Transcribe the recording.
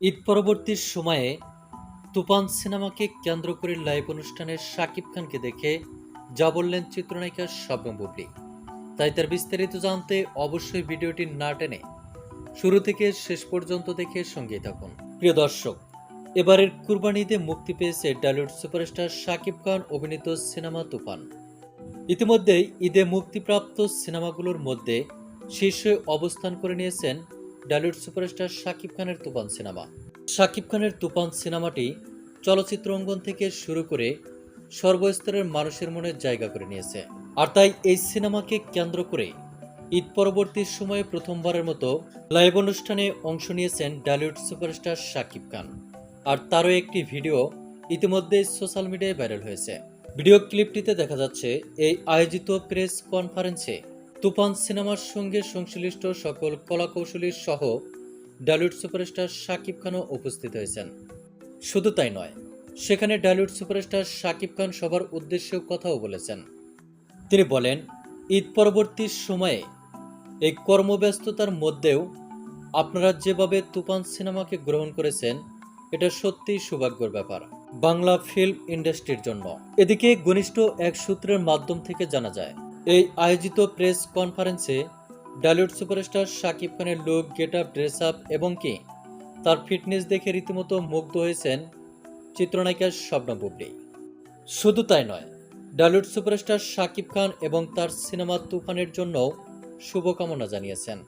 ঈদ পরবর্তী সময়ে তুফান সিনেমাকে কেন্দ্র করে লাইভ অনুষ্ঠানে শাকিব খানকে দেখে যা বললেন চিত্রনায়িকা শবনম বুবলি। তাই তার বিস্তারিত জানতে অবশ্যই ভিডিওটি না টেনে শুরু থেকে শেষ পর্যন্ত দেখে সঙ্গে থাকুন। প্রিয় দর্শক, এবারের কুরবানি ঈদে মুক্তি পেয়েছে ডালিউড সুপারস্টার শাকিব খান অভিনীত সিনেমা তুফান। ইতিমধ্যেই ঈদে মুক্তিপ্রাপ্ত সিনেমাগুলোর মধ্যে শীর্ষে অবস্থান করে নিয়েছেন ডালিউড সুপারস্টার শাকিব খানের তুফান সিনেমা। শাকিব খানের তুফান সিনেমাটি চলচ্চিত্র অঙ্গন থেকে শুরু করে সর্বস্তরের মানুষের মনে জায়গা করে নিয়েছে। আর তাই এই সিনেমাকে কেন্দ্র করে ঈদ পরবর্তী সময়ে প্রথমবারের মতো লাইভ অনুষ্ঠানে অংশ নিয়েছেন ডালিউড সুপারস্টার শাকিব খান। আর তারও একটি ভিডিও ইতিমধ্যে সোশ্যাল মিডিয়ায় ভাইরাল হয়েছে। ভিডিও ক্লিপটিতে দেখা যাচ্ছে, এই আয়োজিত প্রেস কনফারেন্সে তুফান সিনেমার সঙ্গে সংশ্লিষ্ট সকল কলাকৌশলীর সহ ডালিউড সুপারস্টার শাকিব খানও উপস্থিত হয়েছেন। শুধু তাই নয়, সেখানে ডালিউড সুপারস্টার শাকিব খান সবার উদ্দেশ্যেও কথাও বলেছেন। তিনি বলেন, ঈদ পরবর্তী সময়ে এই কর্মব্যস্ততার মধ্যেও আপনারা যেভাবে তুফান সিনেমাকে গ্রহণ করেছেন, এটা সত্যিই সৌভাগ্যের ব্যাপার। বাংলা ফিল্ম ইন্ডাস্ট্রির জন্য। এদিকে ঘনিষ্ঠ এক সূত্রের মাধ্যম থেকে জানা যায় এই আয়োজিত প্রেস কনফারেন্সে ডালিউড সুপারস্টার শাকিব খানের look, get up, dress up এবং কি তার ফিটনেস দেখে রীতিমতো মুগ্ধ হয়েছেন চিত্রনায়িকা স্বপ্ন বুবলি। শুধু তাই নয়, ডালিউড সুপারস্টার শাকিব খান এবং তার সিনেমা তুফানের জন্য শুভকামনা জানিয়েছেন।